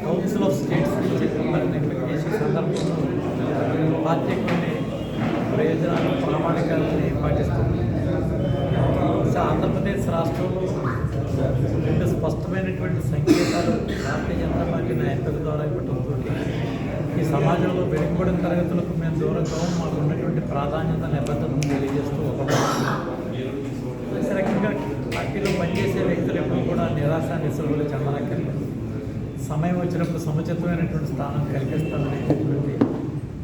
Council of states నుంచి మెంబర్ని సందర్భంలో party కొన్ని ప్రయోజనాలు ప్రామాణికాలని పాటిస్తుంది. ఆంధ్రప్రదేశ్ రాష్ట్రంలో రెండు స్పష్టమైనటువంటి సంకేతాలు భారతీయ జనతా పార్టీ నాయకుల ద్వారా ఇవ్వడంతో ఈ సమాజంలో వెనుకబడిన తరగతులకు మేము దూరంగా మాకు ఉన్నటువంటి ప్రాధాన్యత నిబద్ధత ఉంది ఒక ఈ రకంగా పార్టీలో పనిచేసే వ్యక్తులు ఎప్పుడు కూడా నిరాశ నిస్సలు చెందనక్కర్లేదు సమయం వచ్చినప్పుడు సముచితమైనటువంటి స్థానం కల్పిస్తామనేటటువంటి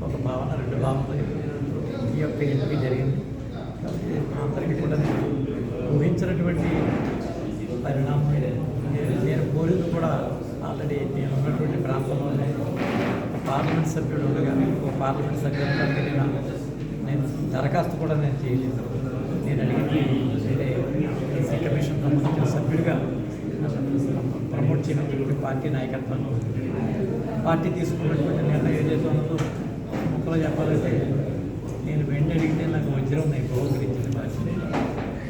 ఒక భావన రెండు భావనలు ఈ యొక్క ఎంపిక జరిగింది. కాబట్టి అందరికీ కూడా నేను ఊహించినటువంటి పరిణామం నేను- నేను కూడా ఆల్రెడీ నేను ఉన్నటువంటి ప్రాంతంలోనే పార్లమెంట్ సభ్యుడు కానీ ఒక పార్లమెంట్ సభ్యుడు నేను నేను దరఖాస్తు కూడా నేను చేయలేదు. నేను అడిగింది వేరే కమిషన్ సంబంధించిన సభ్యుడిగా ఇచ్చిన చేయమని పార్టీ నాయకత్వంలో పార్టీ తీసుకున్నటువంటి నిర్ణయం ఏదైతే ఉందో ముక్కలో చెప్పాలంటే నేను వెంట అడిగితే నాకు వజ్రం నేను బహుకరించిన పార్టీ.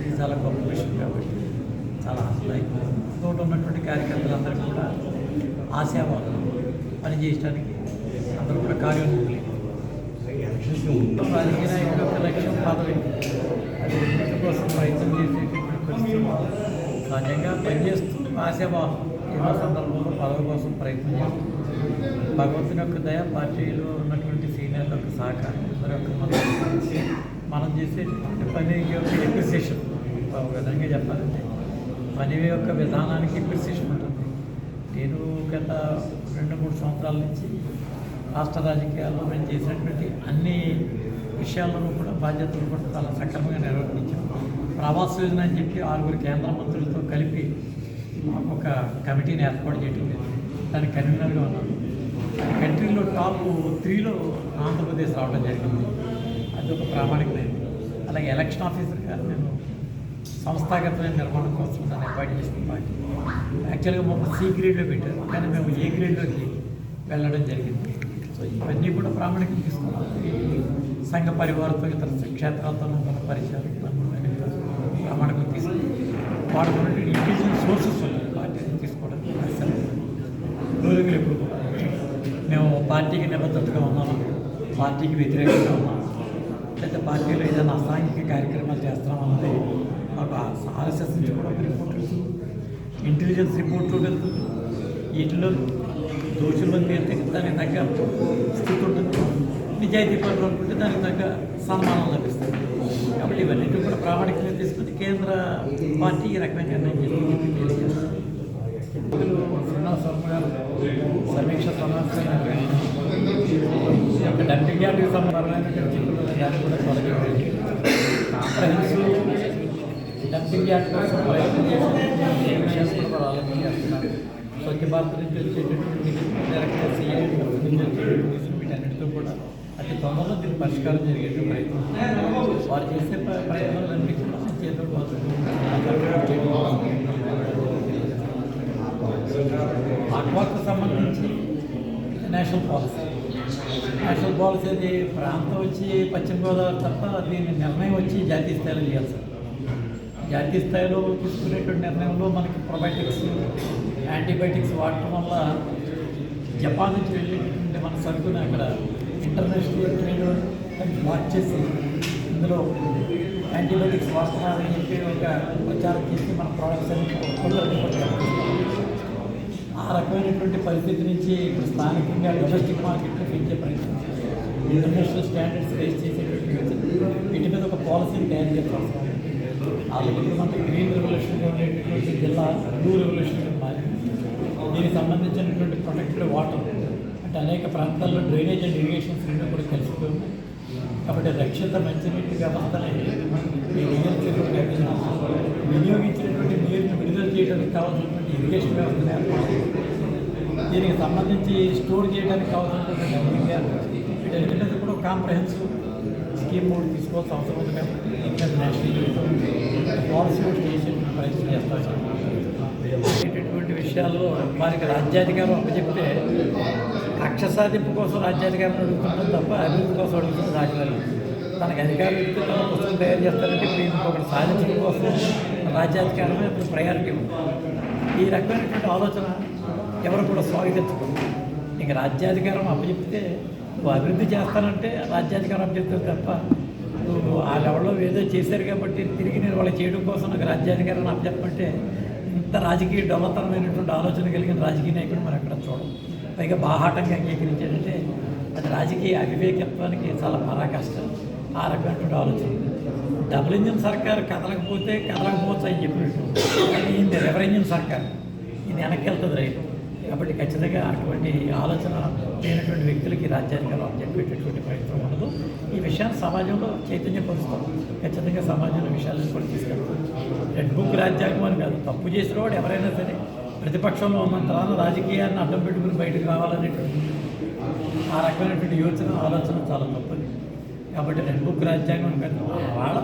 ఇది చాలా గొప్ప విషయం కాబట్టి చాలా ఆశదాయకం తోట ఉన్నటువంటి కార్యకర్తలందరూ కూడా ఆశావాదం పనిచేయడానికి అందరూ కూడా కార్యోన్ముఖులే. రాజకీయ నాయకుల యొక్క లక్ష్యం పదవి. అది ఎన్నిక కోసం ప్రయత్నం చేసేటటువంటి పరిస్థితులు సహజంగా పనిచేస్తూ ఆశాభావం ఎన్నో సందర్భంలో పదవి కోసం ప్రయత్నం భగవంతుని యొక్క దయ పార్టీలో ఉన్నటువంటి సీనియర్ల యొక్క సహకారం యొక్క మనం చేసేటువంటి పని యొక్క ఎప్రిసియేషన్ ఒక విధంగా చెప్పాలంటే పని యొక్క విధానానికి ఎప్రిసియేషన్ ఉంటుంది. నేను గత రెండు మూడు సంవత్సరాల నుంచి రాష్ట్ర రాజకీయాల్లో మేము చేసినటువంటి అన్ని విషయాల్లోనూ కూడా బాధ్యతలు కూడా చాలా సక్రమంగా నిర్వర్తించాం. ప్రవాస యోజన అని చెప్పి ఆరుగురు కేంద్ర మంత్రులతో కలిపి ఒక కమిటీని ఏర్పాటు చేయడం జరిగింది. దానికి కన్వీనర్గా ఉన్నాను. కంట్రీలో టాప్ త్రీలో ఆంధ్రప్రదేశ్ రావడం జరిగింది. అది ఒక ప్రామాణికమైనది అలాగే ఎలక్షన్ ఆఫీసర్గా నేను సంస్థాగతమైన నిర్మాణం కోసం నన్ను అపాయింట్ చేసిన పార్టీ. యాక్చువల్గా మమ్మల్ని సి గ్రేడ్లో పెట్టారు. కానీ మేము ఏ గ్రేడ్లోకి వెళ్ళడం జరిగింది. సో ఇవన్నీ కూడా ప్రామాణికం తీసుకున్నాం. సంఘ పరివారంతో ఇతర క్షేత్రాలతో మన పరిచయాలు మనకు తీసుకు ప్రామాణికం తీసుకుని సోర్సెస్ ఉన్నాయి పార్టీని తీసుకోవడం అసలు రోజులు ఎప్పుడు మేము పార్టీకి నిబద్ధతగా ఉన్నాము? పార్టీకి వ్యతిరేకంగా ఉన్నాము? లేదా పార్టీలో ఏదైనా అసాంఘిక కార్యక్రమాలు చేస్తామన్నది మాకు ఆర్ఎస్ఎస్ నుంచి కూడా ఒక రిపోర్ట్ ఇంటెలిజెన్స్ రిపోర్ట్లు వెళ్తుంది వీటిలో దోషులు తేలితే దానికి తగ్గ స్థితి ఉంటుంది. నిజాయితీ పనులు అనుకుంటే దానికి తగ్గ సన్మానం లభిస్తుంది. కాబట్టి ఇవన్నీ ప్రామాణికంగా తీసుకుని కేంద్ర పార్టీ ఈ రకమైన నిర్ణయం సమీక్ష సమావేశం ఈ యొక్క డంపింగ్ కూడా తొలగించండి కాంప్రహెన్సివ్ డంపింగ్ కోసం ప్రయత్నం చేసిన విషయాలు కూడా ఆలోచన చేస్తున్నారు. స్వచ్ఛ భారత్ నుంచి వచ్చేటటువంటి డైరెక్ట్గా సీఎం నుంచి వచ్చేటటువంటి నిధులు వీటన్నిటితో కూడా అతి తొందరలో దీని పరిష్కారం జరిగేట్టు ప్రయత్నం. వారు చేసే ప్ర- ప్రయత్నాలన్నీ కూడా చేతులు సంబంధించి నేషనల్ పాలసీ నేషనల్ పాలసీ అది ప్రాంతం వచ్చి పశ్చిమ గోదావరి తప్ప దీని నిర్ణయం వచ్చి జాతీయ స్థాయిలో చేయాలి సార్. జాతీయ స్థాయిలో తీసుకునేటువంటి నిర్ణయంలో మనకి ప్రొబయోటిక్స్ యాంటీబయాటిక్స్ వాడటం వల్ల జపాన్ నుంచి వెళ్ళేటటువంటి మన సరుకుని అక్కడ ఇంటర్నేషనల్ ట్రేడ్ మార్చేసి చేసి ఇందులో యాంటీబయాటిక్స్ వాడుతున్నారని చెప్పి ఒక ప్రచారం చేసి మన ప్రోడక్ట్స్ అన్ని ఆ రకమైనటువంటి పరిస్థితి నుంచి ఇప్పుడు స్థానికంగా డొమెస్టిక్ మార్కెట్లో పెంచే ప్రయత్నం ఇంటర్నేషనల్ స్టాండర్డ్స్ రేస్ చేసేటువంటి వీటి మీద ఒక పాలసీని తయారు చేస్తాం అలాగే ఇప్పుడు మనకి గ్రీన్ రెవల్యూషన్గా ఉండేటటువంటి జిల్లా బ్లూ రెవల్యూషన్గా మారింది. దీనికి సంబంధించినటువంటి ప్రొటెక్టెడ్ వాటర్ అంటే అనేక ప్రాంతాల్లో డ్రైనేజ్ అండ్ ఇరిగేషన్ రెండు కూడా కలిసిపోయి ఉన్నాయి కాబట్టి రక్షిత మంచినీటి వ్యవస్థని వినియోగించినటువంటి నీరుని విడుదల చేయడానికి కావాల్సినటువంటి ఇరిగేషన్ వ్యవస్థను ఏర్పాటు దీనికి సంబంధించి స్టోర్ చేయడానికి కావాల్సినటువంటి డంపింగ్ కూడా కాంప్రహెన్సివ్ స్కీమ్ కూడా తీసుకోవాల్సిన అవసరం ఉంది మేము ఇంటర్నేషనల్ మీద ప్రయత్నం ఇటువంటి విషయాల్లో వారికి రాజ్యాధికారం అప్పచెప్తే కక్ష సాధింపు కోసం రాజ్యాధికారం అడుగుతున్నాం తప్ప అభివృద్ధి కోసం అడుగుతున్న రాజధాని తనకి అధికారం ఇస్తే తన పుస్తకం తయారు చేస్తారంటే ఇప్పుడు ఇంకొకటి సాధించడం కోసం రాజ్యాధికారమే ఇప్పుడు ప్రయారిటీ ఈ రకమైనటువంటి ఆలోచన ఎవరు కూడా స్వాగతించకూడదు. ఇంక రాజ్యాధికారం అప్పచెప్తే నువ్వు అభివృద్ధి చేస్తానంటే రాజ్యాధికారం అప్పచెప్తావు తప్ప నువ్వు ఆ లెవెల్లో ఏదో చేశారు కాబట్టి తిరిగి నేను వాళ్ళు చేయడం కోసం నాకు రాజ్యాధికారాన్ని అప్పచెప్పంటే ఇంత రాజకీయ డొల్లతనమైనటువంటి ఆలోచన కలిగిన రాజకీయ నాయకుడు మనం ఎక్కడ చూడం పైగా బాహాటంగా అంగీకరించాడంటే అది రాజకీయ అవివేకత్వానికి చాలా పరాకష్టం ఆ రకమైనటువంటి ఆలోచన. డబుల్ ఇంజిన్ సర్కారు కదలకపోతే కదలకపోవచ్చు అని చెప్పినట్టు. కానీ ఇది రివర్ ఇంజిన్ సర్కార్? ఇది వెనక్కి వెళ్తుంది రైలు. కాబట్టి ఖచ్చితంగా అటువంటి ఆలోచన లేనటువంటి వ్యక్తులకి రాజ్యాధికారం చెప్పేటటువంటి ప్రయత్నం ఉండదు. ఈ విషయాన్ని సమాజంలో చైతన్యపరుస్తాం ఖచ్చితంగా సమాజంలో విషయాలను కూడా తీసుకెళ్తాం. రెడ్ బుక్ రాజ్యాంగం అని కాదు తప్పు చేసిన వాడు ఎవరైనా సరే ప్రతిపక్షంలో ఉన్నంతరాన రాజకీయాన్ని అడ్డం పెట్టుకుని బయటకు రావాలనేటువంటి ఆ రకమైనటువంటి యోచన ఆలోచన చాలా తప్పది. కాబట్టి రెడ్ బుక్ రాజ్యాంగం కాదు వాళ్ళ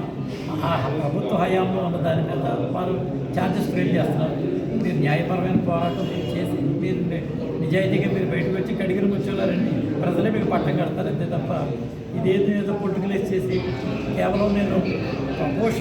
ఆ ప్రభుత్వ హయాంలో ఉన్న దాని మీద వారు ఛార్జెస్ ఫ్రేమ్ చేస్తున్నారు. మీరు న్యాయపరమైన పోరాటం చేసి మీరు నిజాయితీగా మీరు బయటకు వచ్చి కడిగిన కూర్చోలేరండి ప్రజలే మీకు పట్టం కడతారు అంతే తప్ప ఇదేదో ఏదో పొలిటికలైజ్ చేసి కేవలం నేను ప్రమోషన్